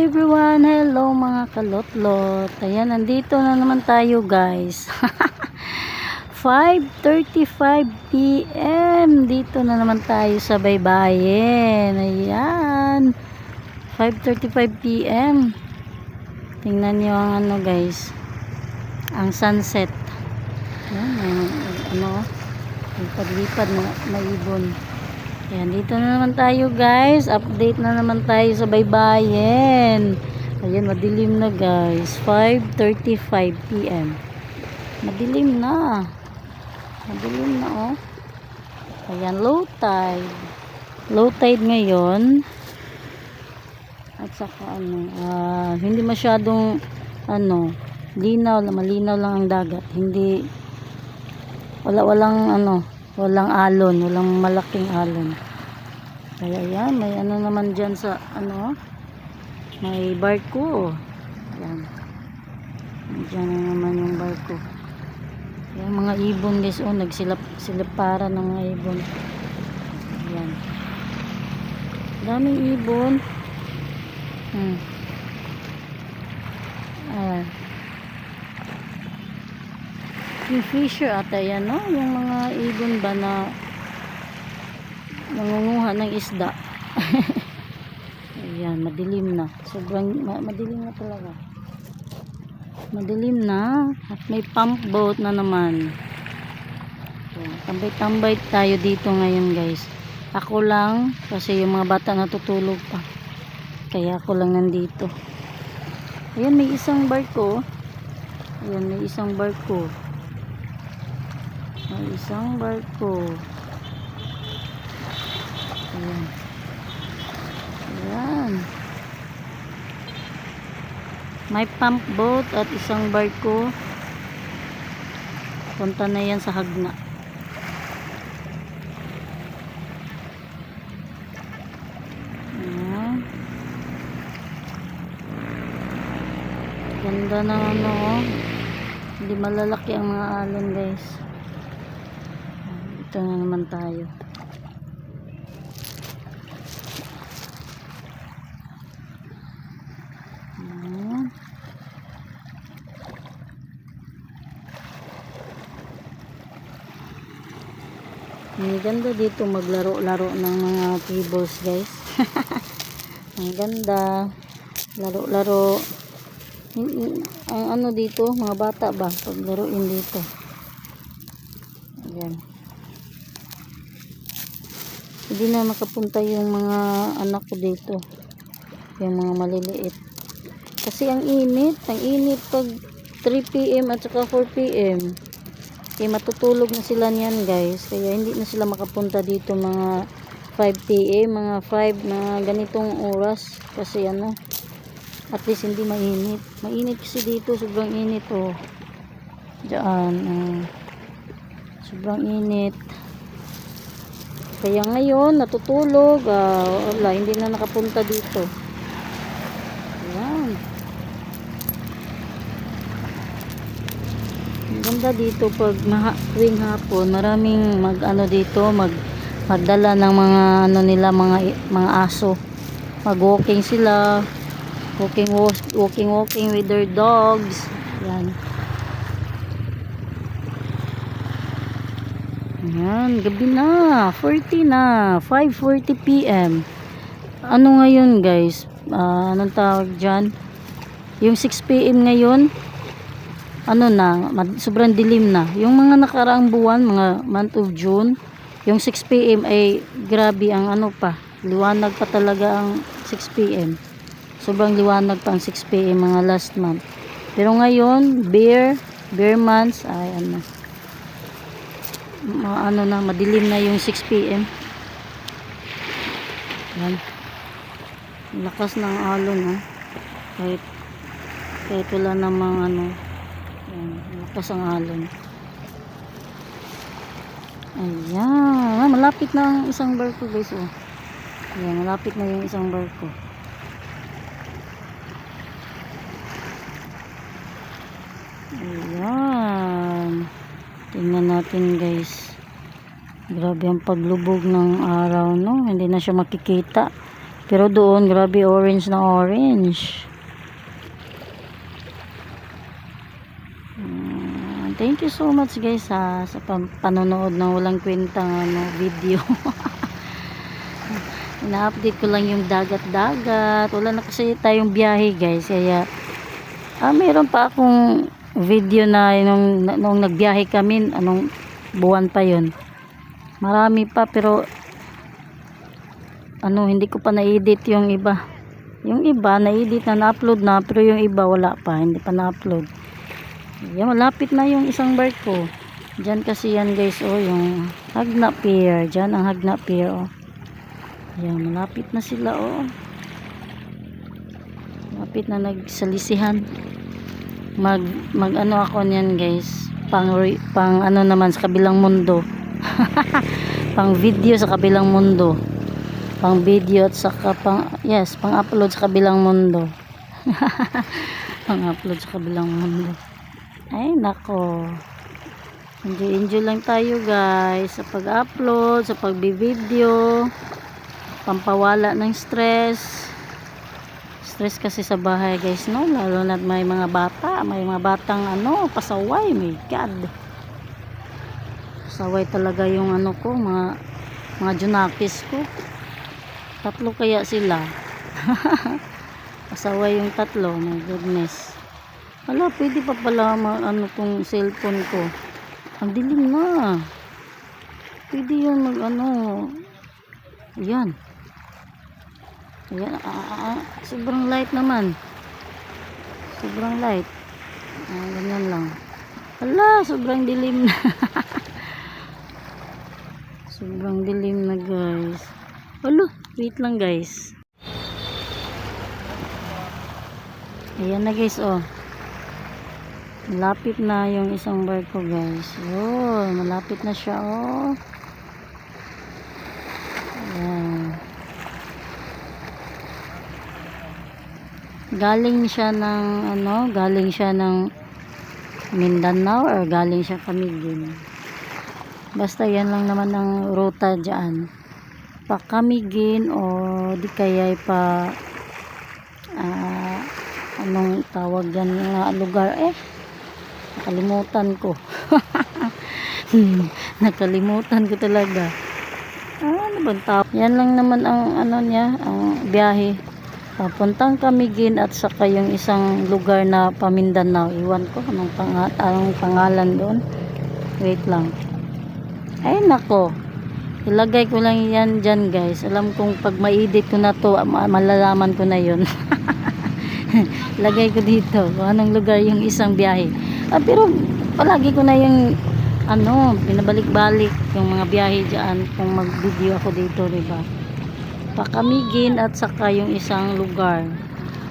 everyone! Hello mga kalotlot! Ayan, nandito na naman tayo guys. 5.35 p.m. Dito na naman tayo sa baybayin. Ayan. 5.35 p.m. Tingnan nyo ang ano guys. Ang sunset. Ayan, ang, ano, lipad-lipad na maibon. Ayan, dito na naman tayo guys. Update na naman tayo sa baybayin. Ayan, madilim na guys. 5.35 p.m. Madilim na. Madilim na oh. Ayan, low tide. Low tide ngayon. At saka ano, ah, hindi masyadong ano, linaw, malinaw lang ang dagat. Hindi wala walang ano, walang alon, walang malaking alon. Kaya yan, may ano naman dyan sa ano, may barko. Yan. Diyan na naman yung barko. Yan, mga ibon guys, oh, nagsilap, silipara ng mga ibon. Yan. Daming ibon. Hmm. Ayan. Fisher ata yan, no? Yung mga ibon ba na nangunguha ng isda. Ayan, madilim na. Sobrang ma- madilim na talaga. Madilim na. At may pump boat na naman. Ayan, Tambay-tambay tayo dito ngayon guys. Ako lang kasi yung mga bata natutulog pa. Kaya ako lang nandito. Ayan, may isang barko. Ayan, may isang barko. May isang barko. Ayan. Ayan. May pump boat at isang barko. Punta na yan sa Hagna. Ayan. Ganda ng ano oh. Hindi malalaki ang mga alon guys. Ito na naman tayo. Ayan. Ang ganda dito maglaro-laro ng mga tables guys. Ang ganda. Laro-laro. Ang ano dito, mga bata ba? Paglaruin dito. Ayan. Hindi na makapunta yung mga anak ko dito. Yung mga maliliit. Kasi ang init. Ang init pag 3 p.m. at saka 4 p.m. Kaya matutulog na sila niyan guys. Kaya hindi na sila makapunta dito mga 5 p.m. Mga 5 mga ganitong oras. Kasi ano, at least hindi mainit. Mainit kasi dito. Sobrang init oh. Diyan. ah. sobrang init. Kaya ngayon, natutulog. ah, wala, hindi na nakapunta dito. Ayan. Ang ganda dito pag maha, tuwing hapon, maraming mag ano dito, mag magdala ng mga ano nila, mga mga aso. Mag-walking sila. Walking walking walking with their dogs. Yan. Yan, gabi na. 40 na. 5.40 p.m. Ano ngayon guys? Ah, anong tawag dyan? Yung 6 p.m. ngayon, ano na, sobrang dilim na. Yung mga nakaraang buwan, mga month of June, yung 6 p.m. ay grabe ang ano pa, liwanag pa talaga ang 6 p.m. Sobrang liwanag pa ang 6 p.m. mga last month. Pero ngayon, bear, bear months, ay ano, ma- ano na, madilim na yung 6 p.m. Yan. Lakas ng alon ha. Kahit, kahit wala namang ano, yan, lakas ang alon. Ayan. Ah, malapit na ang isang barko guys oh. Ayan, malapit na yung isang barko. Ayan. Tingnan natin guys. Grabe ang paglubog ng araw no. Hindi na siya makikita. Pero doon, grabe orange na orange. Mm, Thank you so much guys ha, sa pam- panonood ng walang kwentang ano, video. Ina-update ko lang yung dagat-dagat. Wala na kasi tayong biyahe guys. Kaya, ah, meron pa akong video na nung, nung nagbiyahe kami, anong buwan pa yon Marami pa pero ano, hindi ko pa na-edit yung iba. Yung iba, na-edit na, na-upload na, pero yung iba wala pa, hindi pa na-upload. Yan, malapit na yung isang barko. Diyan kasi yan guys, oh, yung Hagna Pier. Diyan ang Hagna Pier, oh. Yan, malapit na sila, oh. Malapit na nagsalisihan. Mag, mag ano ako niyan guys. Pang, pang ano naman sa kabilang mundo. pang video sa kabilang mundo. Pang video at saka pang, yes, pang upload sa kabilang mundo. pang upload sa kabilang mundo. Ay, nako. Enjoy, enjoy lang tayo guys sa pag-upload, sa pagbi-video. Pampawala ng stress. Stress kasi sa bahay guys, no? Lalo na may mga bata, may mga batang ano, pasaway, my God. Pasaway talaga yung ano ko, mga mga junakis ko. Tatlo kaya sila. pasaway yung tatlo, my goodness. Wala, pwede pa pala ano tong cellphone ko. Ang dilim na. Pwede yun mag ano. Yan. Ayan, ah, ah, ah, sobrang light naman. Sobrang light. Ah, ganyan lang. Hala, sobrang dilim na. sobrang dilim na guys. Hala, wait lang guys. Ayan na guys, oh. Malapit na yung isang barko guys. Yun, malapit na siya, oh. Galing siya ng ano, galing siya ng Mindanao or galing siya Camiguin. Basta yan lang naman ang ruta diyan. Pa Camiguin o di kaya pa ah, anong tawag yan nga lugar? Eh nakalimutan ko. Nakalimutan ko talaga. Ah, ano bang tawag? Yan lang naman ang ano niya ang biyahe Papuntang Camiguin at saka yung isang lugar na Pamindanao. Iwan ko anong, panga anong pangalan doon. Wait lang. Ay nako. Ilagay ko lang yan dyan guys. Alam kong pag ma-edit ko na to, ma- malalaman ko na yun. Lagay ko dito kung anong lugar yung isang biyahe. Ah, pero palagi ko na yung ano, binabalik-balik yung mga biyahe dyan kung mag-video ako dito, di ba? Pakamigin at saka yung isang lugar.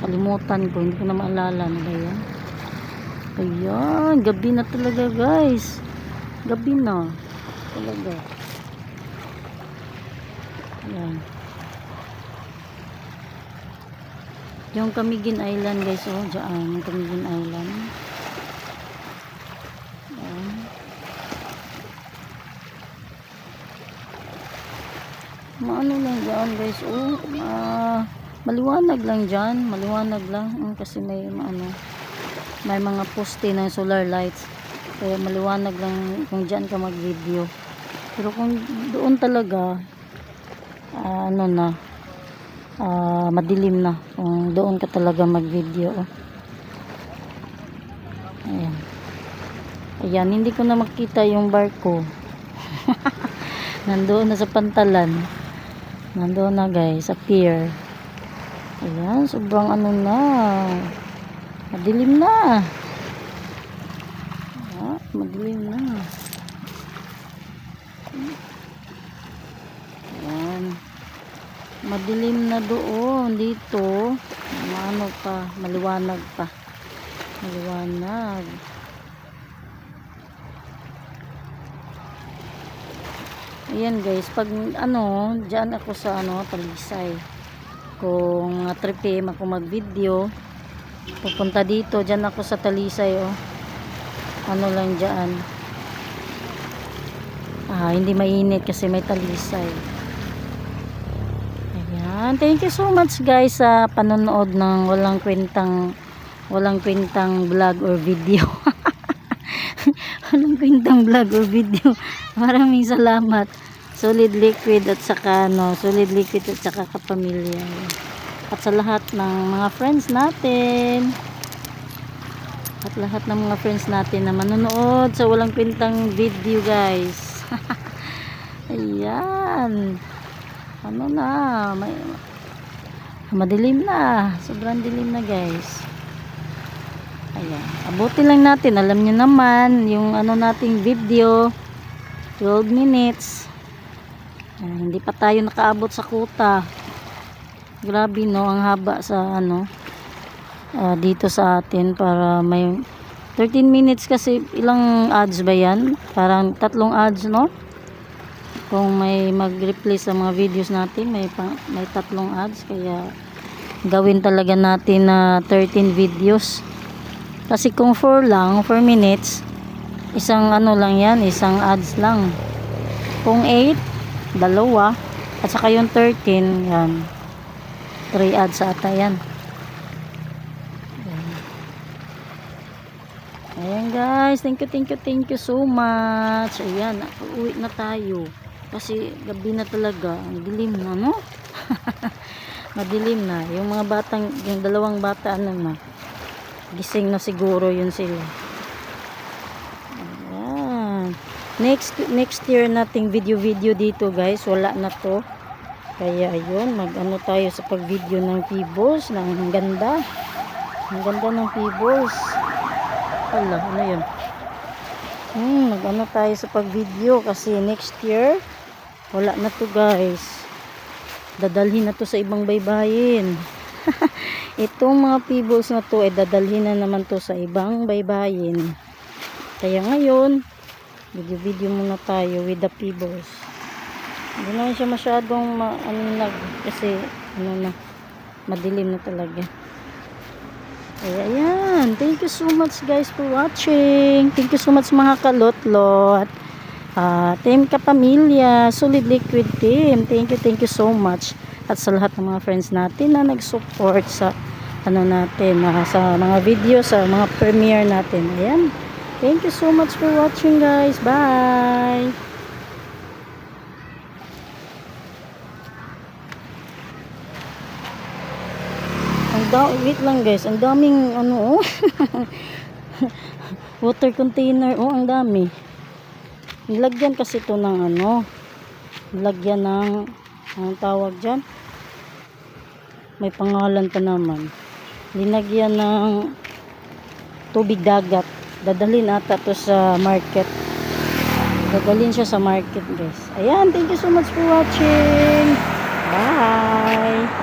Kalimutan ko, hindi ko na maalala na ba yan? Ayan, gabi na talaga guys. Gabi na. Talaga. Ayan. Yung Camiguin Island guys, oh, dyan, yung Camiguin Island. Maano lang dyan guys, oh, ah, maliwanag lang dyan, maliwanag lang, mm, kasi may ano, may mga poste ng solar lights, kaya maliwanag lang kung dyan ka mag video. Pero kung doon talaga, ah, ano na, ah, madilim na, kung doon ka talaga mag video. Oh. Ayan. Ayan, hindi ko na makita yung barko. Nandoon na sa pantalan. Nandoon na guys, sa pier. Ayan, sobrang ano na. Madilim na. Ah, madilim na. Ayan. Madilim na doon. Dito. Ano pa, maliwanag pa. Maliwanag. Ayan guys, pag ano, dyan ako sa ano, Talisay. Kung uh, 3 PM ako mag-video, pupunta dito, dyan ako sa Talisay, oh. Ano lang dyan. Ah, hindi mainit kasi may Talisay. Ayan, thank you so much guys sa panonood ng walang kwentang walang kwentang vlog or video. walang kwentang vlog or video. Maraming salamat. Solid liquid at saka no, solid liquid at saka kapamilya. At sa lahat ng mga friends natin. At lahat ng mga friends natin na manonood sa walang kwentang video guys. Ayan. Ano na, may madilim na. Sobrang dilim na guys. Ayan. Abutin lang natin. Alam nyo naman, yung ano nating video, 12 minutes. Ayan, hindi pa tayo nakaabot sa kuta. Grabe no, ang haba sa ano, ah, dito sa atin para may 13 minutes kasi ilang ads ba yan? Parang tatlong ads no? Kung may mag-replay sa mga videos natin, may pang, may tatlong ads kaya gawin talaga natin na 13 videos. Kasi kung 4 lang, 4 minutes, isang ano lang yan, isang ads lang. Kung 8, dalawa, at saka yung 13, yan. 3 ads ata yan. Ayan guys, thank you, thank you, thank you so much. Ayan, uwi na tayo. Kasi gabi na talaga, ang dilim na, no? Madilim na. Yung mga batang, yung dalawang bata, ano na, gising na siguro yun sila. Ayan. Next, next year nating video-video dito guys, wala na to. Kaya ayun, mag-ano tayo sa pag-video ng pibos, ng ganda. Ang ganda ng pibos. Hala, ano yun? Hmm, mag-ano tayo sa pag-video kasi next year, wala na to guys. Dadalhin na to sa ibang baybayin. Itong mga pibos na to ay dadalhin na naman to sa ibang baybayin. Kaya ngayon, video-video muna tayo with the pibos. Hindi naman siya masyadong ma aninag kasi ano na, madilim na talaga. Kaya ayan, thank you so much guys for watching. Thank you so much mga kalot-lot. Ah, team Kapamilya, Solid Liquid Team. Thank you, thank you so much. At sa lahat ng mga friends natin na nag-support sa ano natin, ah, sa mga video, sa mga premiere natin. Ayan. Thank you so much for watching guys. Bye! Ang da wait lang guys, ang daming ano oh. water container oh, ang dami. Nilagyan kasi to ng ano, nilagyan ng ang tawag diyan. May pangalan pa naman. Linagyan ng tubig dagat. Dadalhin ata to sa market. Dadalhin siya sa market guys. Ayan, thank you so much for watching. Bye!